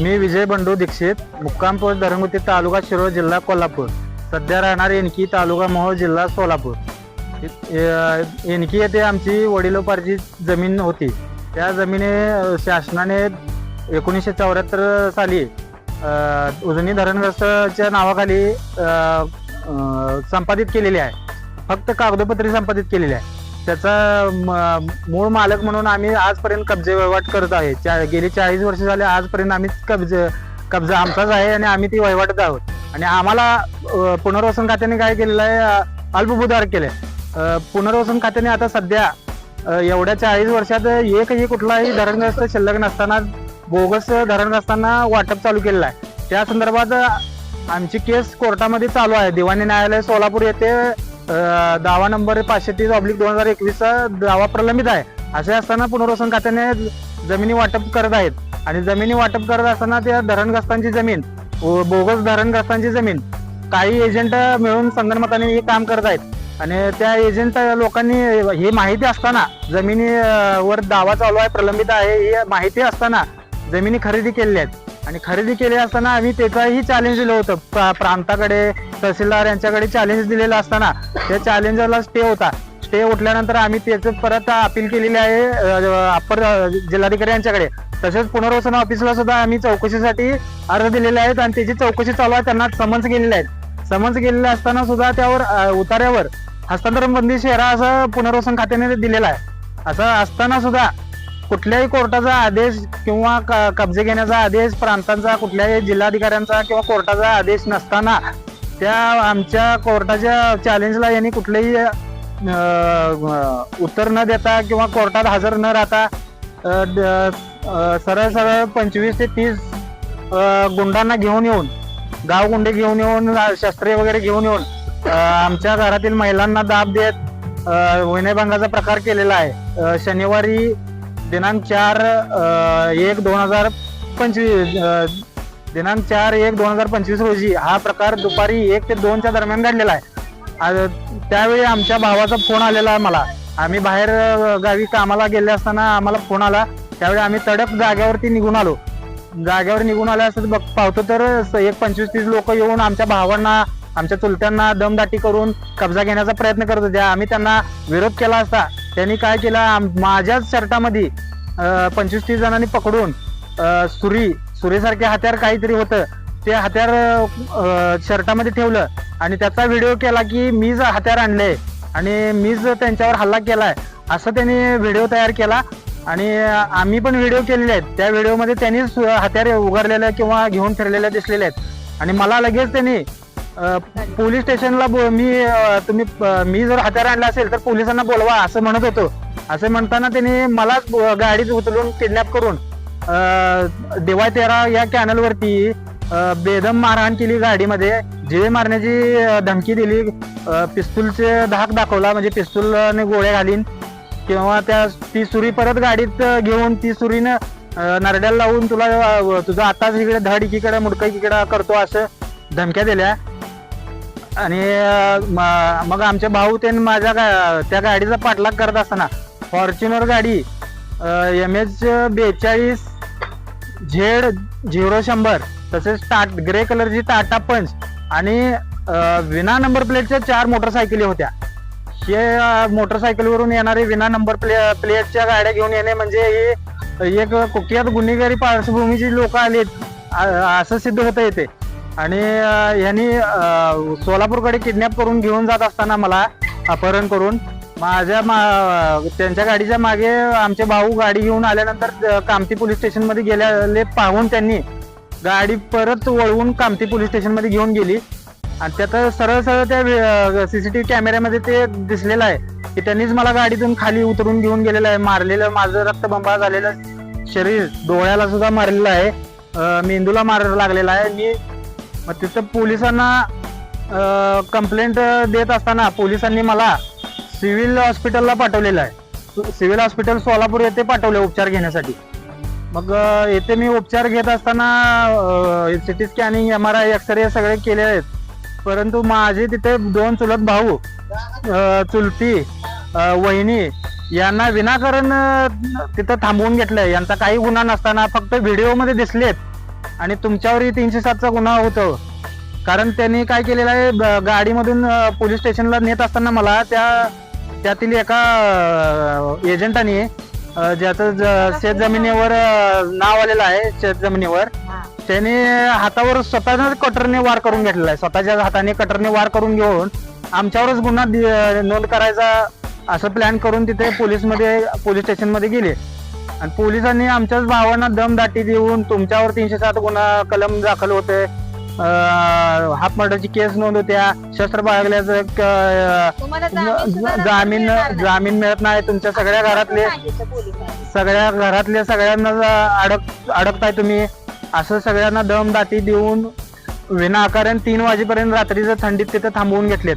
मी विजय बंडू दीक्षित मुक्काम पोस्ट धरमगुती तालुका शिरोळ जिल्हा कोल्हापूर. सध्या राहणार एनकी तालुका मोहोळ जिल्हा सोलापूर. ए- एनकी येथे आमची वडिलोपार्जित जमीन होती. त्या जमिनी शासनाने एकोणीसशे चौऱ्याहत्तर साली उजनी धरणग्रस्तच्या नावाखाली संपादित केलेली आहे. फक्त कागदोपत्री संपादित केलेली आहे. त्याचा म- मूळ मालक म्हणून आम्ही आजपर्यंत कब्जे वहिवाट करत आहे. चा- गेली चाळीस वर्ष झाले आजपर्यंत आम्ही कब्जे कब्जा आमचाच आहे आणि आम्ही ती वहिवाटत आहोत. आणि आम्हाला पुनर्वसन खात्याने काय केलेलं आहे अ, अल्पभूधार केले पुनर्वसन खात्याने आता सध्या एवढ्या चाळीस वर्षात एकही कुठलाही धरणग्रस्त शिल्लक नसताना बोगस धरणग्रस्तांना वाटप चालू केलेलं आहे. त्या संदर्भात आमची केस कोर्टामध्ये चालू आहे. दिवाणी न्यायालय सोलापूर येथे दावा नंबर पाचशे तीस ऑब्लिक दोन हजार एकवीसचा दावा प्रलंबित आहे. असे असताना पुनर्वसन खात्याने जमिनी वाटप करत आहेत. आणि जमिनी वाटप करत असताना त्या धरणग्रस्तांची जमीन बोगस धरणग्रस्तांची जमीन काही एजंट मिळून संगणमताने हे काम करत आहेत. आणि त्या एजंट लोकांनी ही माहिती असताना जमिनीवर दावा चालू आहे प्रलंबित आहे ही माहिती असताना जमिनी खरेदी केलेल्या आहेत. आणि खरेदी केली असताना आम्ही त्याचाही चॅलेंज दिलं होतं. प्रांताकडे तहसीलदार यांच्याकडे चॅलेंज दिलेलं असताना. त्या चॅलेंजरला स्टे होता. स्टे उठल्यानंतर आम्ही त्याचं परत अपील केलेली आहे अप्पर जिल्हाधिकारी यांच्याकडे. तसेच पुनर्वसन ऑफिसला सुद्धा आम्ही चौकशीसाठी अर्ज दिलेले आहेत आणि त्याची चौकशी चालू आहे. त्यांना समन्स गेलेले आहेत. समन्स गेलेले असताना सुद्धा त्यावर उतार्यावर हस्तांतरण बंदी शेरा असं पुनर्वसन खात्याने दिलेला आहे. असं असताना सुद्धा कुठल्याही कोर्टाचा आदेश किंवा क- कब्जे घेण्याचा आदेश प्रांतांचा कुठल्याही जिल्हाधिकाऱ्यांचा किंवा कोर्टाचा आदेश नसताना त्या आमच्या कोर्टाच्या चॅलेंजला यांनी कुठलेही उत्तर न देता किंवा कोर्टात हजर न राहता सरळ सरळ पंचवीस ते तीस गुंडांना घेऊन येऊन गावगुंडे घेऊन येऊन शस्त्रे वगैरे घेऊन येऊन आमच्या घरातील महिलांना दाब देत विनयभंगाचा प्रकार केलेला आहे. शनिवारी दिनांक चार एक दोन हजार पंचवीस दिनांक चार एक दोन हजार पंचवीस रोजी हा प्रकार दुपारी एक ते दोनच्या दरम्यान घडलेला आहे. त्यावेळी आमच्या भावाचा फोन आलेला आहे मला. आम्ही बाहेर गावी कामाला गेले असताना आम्हाला फोन आला. त्यावेळी आम्ही तडक जाग्यावरती निघून आलो. जाग्यावर निघून आले असं बघ पाहतो तर स- एक पंचवीस तीस लोक येऊन आमच्या भावांना आमच्या चुलत्यांना दमदाटी करून कब्जा घेण्याचा प्रयत्न करत होते आम्ही त्यांना विरोध केला असता. त्यांनी काय केलं? आम- माझ्याच शर्टामध्ये पंचवीस तीस जणांनी पकडून अ, सुरी सुरीसारखे हत्यार काहीतरी होतं ते हत्यार अ, शर्टामध्ये ठेवलं. आणि त्याचा व्हिडिओ केला की मीच हत्यार आणले आणि मीच त्यांच्यावर हल्ला केलाय असं त्यांनी व्हिडिओ तयार केला. आणि आम्ही पण व्हिडिओ केलेले आहेत. त्या व्हिडिओमध्ये त्यांनीच हत्यार उघडलेलं किंवा घेऊन फिरलेले दिसलेले आहेत. आणि मला लगेच त्यांनी पोलीस स्टेशनला बो- मी तुम्ही मी जर हत्यार आणला असेल तर पोलिसांना बोलवा असं म्हणत होतो. असं म्हणताना त्यांनी मलाच गाडीत उचलून किडनॅप करून देवा देवाय तेरा या कॅनलवरती बेदम मारहाण केली गाडीमध्ये. जिवे मारण्याची धमकी दिली. पिस्तूलचे धाक दाखवला म्हणजे पिस्तूलने गोळ्या घालीन. किंवा त्या ती सुरी परत गाडीत घेऊन ती सुरीनं अ, नरड्याला लावून तुला तुझा तुझं आताच इकडे धड एकीकडे मुडकं एकीकडे करतो असं धमक्या दिल्या. आणि म- मग आमचे भाऊ त्यांनी माझ्या गा- त्या गाडीचा पाठलाग करत असताना फॉर्च्युनर गाडी एम एच बेचाळीस झेड झिरो शंभर तसेच टाट ग्रे कलरची टाटा पंच आणि अ, विना नंबर प्लेटच्या चार मोटरसायकली होत्या. हे अ, मोटरसायकलवरून येणारे विना नंबर प्ले प्लेटच्या गाड्या घेऊन येणे म्हणजे हे एक कुख्यात गुन्हेगारी पार्श्वभूमीची लोक आलेत आ- असं सिद्ध होतं येते आणि यांनी सोलापूरकडे किडनॅप करून घेऊन जात असताना मला अपहरण करून माझ्या मा- त्यांच्या गाडीच्या मागे आमचे भाऊ गाडी घेऊन आल्यानंतर कामती पोलीस स्टेशनमध्ये गेल्याले पाहून त्यांनी गाडी परत वळवून कामती पोलीस स्टेशनमध्ये घेऊन गेली. आणि त्यात सरळ सरळ त्या सी सी टी व्ही कॅमेऱ्यामध्ये ते दिसलेलं आहे की त्यांनीच मला गाडीतून खाली उतरून घेऊन गेलेलं आहे. मारलेलं माझं रक्तबंबाळ झालेलं शरीर डोळ्याला सुद्धा मारलेलं आहे. मेंदूला मार लागलेला आहे. मी मग तिथं पोलिसांना कंप्लेंट देत असताना पोलिसांनी मला सिव्हिल हॉस्पिटलला पाठवलेलं आहे. सिव्हिल हॉस्पिटल सोलापूर येथे पाठवले उपचार घेण्यासाठी. मग येथे मी उपचार घेत असताना CT scanning M R I x ray सगळे केले आहेत. परंतु माझे तिथे दोन चुलत भाऊ चुलती वहिनी यांना विनाकारण तिथं थांबवून घेतलंय. यांचा काही गुन्हा नसताना फक्त व्हिडिओमध्ये दिसलेत. आणि तुमच्यावरही तीनशे सातचा गुन्हा होतो. कारण त्यांनी काय केलेलं आहे गाडीमधून पोलीस स्टेशनला नेत असताना मला त्या त्यातील एका एजंटाने ज्याचं शेत जमिनीवर नाव आलेलं आहे शेत जमिनीवर त्याने हातावर स्वतःच कटरने वार करून घेतलेला आहे. स्वतःच्या हाताने कटरने वार करून घेऊन आमच्यावरच गुन्हा नोंद करायचा असं प्लॅन करून तिथे पोलीसमध्ये पोलीस स्टेशनमध्ये गेले. आणि पोलिसांनी आमच्याच भावांना दमदाटी देऊन तुमच्यावर तीनशे सात गुन्हा कलम दाखल होते. हाफ मर्डरची केस नोंद होत्या. शस्त्र बाळगल्याचं जामीन जामीन मिळत नाही. तुमच्या सगळ्या घरातले. सगळ्या घरातल्या सगळ्यांना अडक अडकताय तुम्ही. असं सगळ्यांना दमदाटी देऊन विनाकारण तीन वाजेपर्यंत रात्रीचं थंडीत तिथे थांबवून घेतलेत.